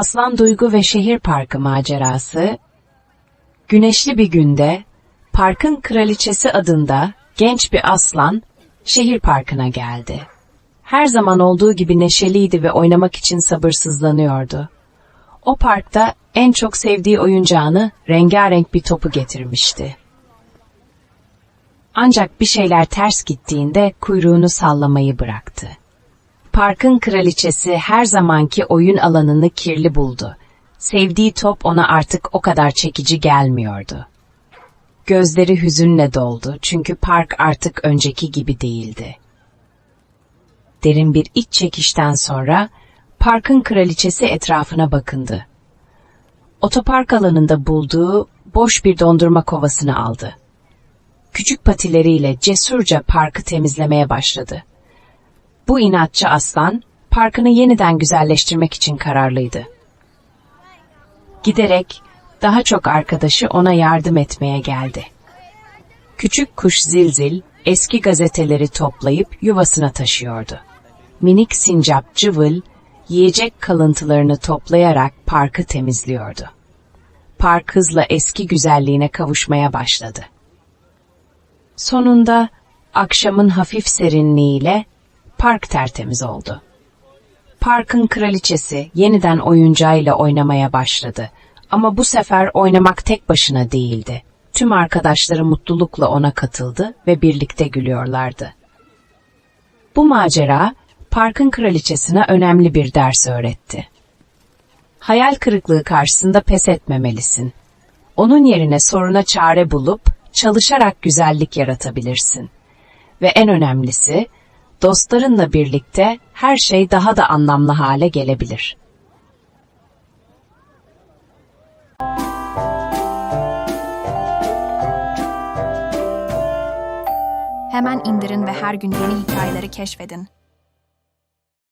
Aslan Duygu ve Şehir Parkı macerası, güneşli bir günde parkın kraliçesi adında genç bir aslan şehir parkına geldi. Her zaman olduğu gibi neşeliydi ve oynamak için sabırsızlanıyordu. O parkta en çok sevdiği oyuncağını rengarenk bir topu getirmişti. Ancak bir şeyler ters gittiğinde kuyruğunu sallamayı bıraktı. Parkın kraliçesi her zamanki oyun alanını kirli buldu. Sevdiği top ona artık o kadar çekici gelmiyordu. Gözleri hüzünle doldu çünkü park artık önceki gibi değildi. Derin bir iç çekişten sonra parkın kraliçesi etrafına bakındı. Otopark alanında bulduğu boş bir dondurma kovasını aldı. Küçük patileriyle cesurca parkı temizlemeye başladı. Bu inatçı aslan, parkını yeniden güzelleştirmek için kararlıydı. Giderek daha çok arkadaşı ona yardım etmeye geldi. Küçük kuş Zilzil eski gazeteleri toplayıp yuvasına taşıyordu. Minik sincap Cıvıl yiyecek kalıntılarını toplayarak parkı temizliyordu. Park hızla eski güzelliğine kavuşmaya başladı. Sonunda akşamın hafif serinliğiyle park tertemiz oldu. Parkın kraliçesi yeniden oyuncağıyla oynamaya başladı. Ama bu sefer oynamak tek başına değildi. Tüm arkadaşları mutlulukla ona katıldı ve birlikte gülüyorlardı. Bu macera parkın kraliçesine önemli bir ders öğretti. Hayal kırıklığı karşısında pes etmemelisin. Onun yerine soruna çare bulup çalışarak güzellik yaratabilirsin. Ve en önemlisi, dostlarınla birlikte her şey daha da anlamlı hale gelebilir. Hemen indirin ve her gün yeni hikayeleri keşfedin.